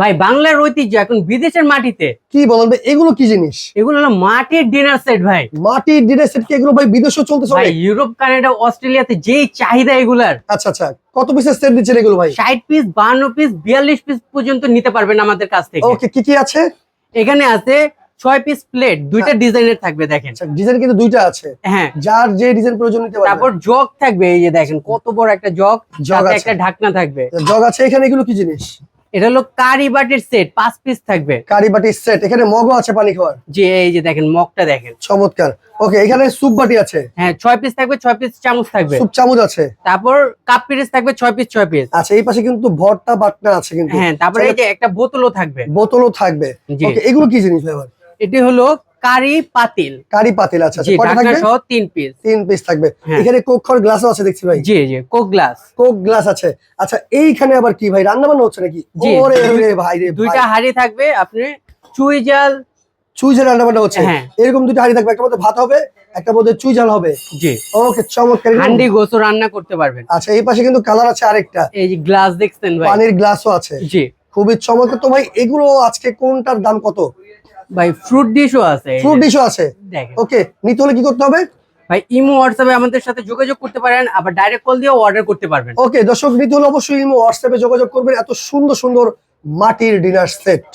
ভাই বাংলার ঐতিহ্য এখন বিদেশের মাটিতে। কি বলেন ভাই এগুলো কি জিনিস? এগুলো হলো মাটির ডিনার সেট ভাই। মাটির ডিনার সেট কি এগুলো ভাই বিদেশেও চলতে ভাই ইউরোপ কানাডা অস্ট্রেলিয়াতে যেই চাহিদা এগুলার। আচ্ছা আচ্ছা কত পিসের সেট দিচ্ছেন এগুলো ভাই? ষাট পিস বান্ন পিস বিয়াল্লিশ পিস পর্যন্ত নিতে পারবেন আমাদের কাছ থেকে। ওকে কি কি আছে? এখানে আছে ছয় পিস প্লেট দুইটা ডিজাইনের থাকবে দেখেন। আচ্ছা ডিজাইন কিন্তু দুইটা আছে। হ্যাঁ। যার যে ডিজাইন প্রয়োজন নিতে তারপর জগ থাকবে এই যে দেখেন কত বড় একটা জগ জগ একটা ঢাকনা থাকবে। জগ আছে এখানে এগুলো কি জিনিস? এটা হলো কারি বাটির সেট পাঁচ পিস থাকবে। কারি বাটির সেট এখানে মগও আছে পানি খাওয়ার। জি এই যে দেখেন মগটা দেখেন। চমৎকার। ওকে এখানে স্যুপ বাটি আছে। হ্যাঁ ছয় পিস থাকবে ছয় পিস চামচ থাকবে। স্যুপ চামচ আছে। তারপর কাপ পিস থাকবে ছয় পিস ছয় পিস আচ্ছা এই পাশে কিন্তু ভর্তা বাটনা আছে কিন্তু। হ্যাঁ তারপরে এই যে একটা বোতলও থাকবে। বোতলও থাকবে। ওকে এগুলো কি জিনিস ভাই? এটি হলো কারি পাতিল। কারি পাতিল আচ্ছা আচ্ছা জি থাকবে? সহ তিন পিস তিন পিস থাকবে। হ্যাঁ। এখানে কোক গ্লাসও আছে দেখছি ভাই। জি জি কোক গ্লাস কোক গ্লাস আছে। আচ্ছা এইখানে আবার কি ভাই রান্না বান্না হচ্ছে নাকি? ওরে রে ভাই রে দুইটা হাড়ি থাকবে আপনি চুই জাল। চুই ঝাল রান্না বান্না হচ্ছে। হ্যাঁ। এরকম দুইটা হাড়ি থাকবে একটা মধ্যে ভাত হবে একটা মধ্যে চুই ঝাল হবে। জি। ওকে চমৎকার হান্ডি গোসো রান্না করতে পারবেন। আচ্ছা এই পাশে কিন্তু কালার আছে আরেকটা। এই যে গ্লাস দেখছেন ভাই। পানির গ্লাসও আছে। জি। খুবই চমৎকার। তো ভাই এগুলো আজকে কোনটার দাম কত? ভাই ফ্রুট ডিশও আছে ফ্রুট ডিশও আছে? ওকে নিতে হলে কি করতে হবে? ভাই ইমো হোয়াটসঅ্যাপে আমাদের সাথে যোগাযোগ করতে পারেন আবার ডাইরেক্ট কল দিয়েও অর্ডার করতে পারবেন। ওকে দর্শক নিতে হলে অবশ্যই হোয়াটসঅ্যাপে যোগাযোগ করবেন। এত সুন্দর সুন্দর মাটির ডিনার সেট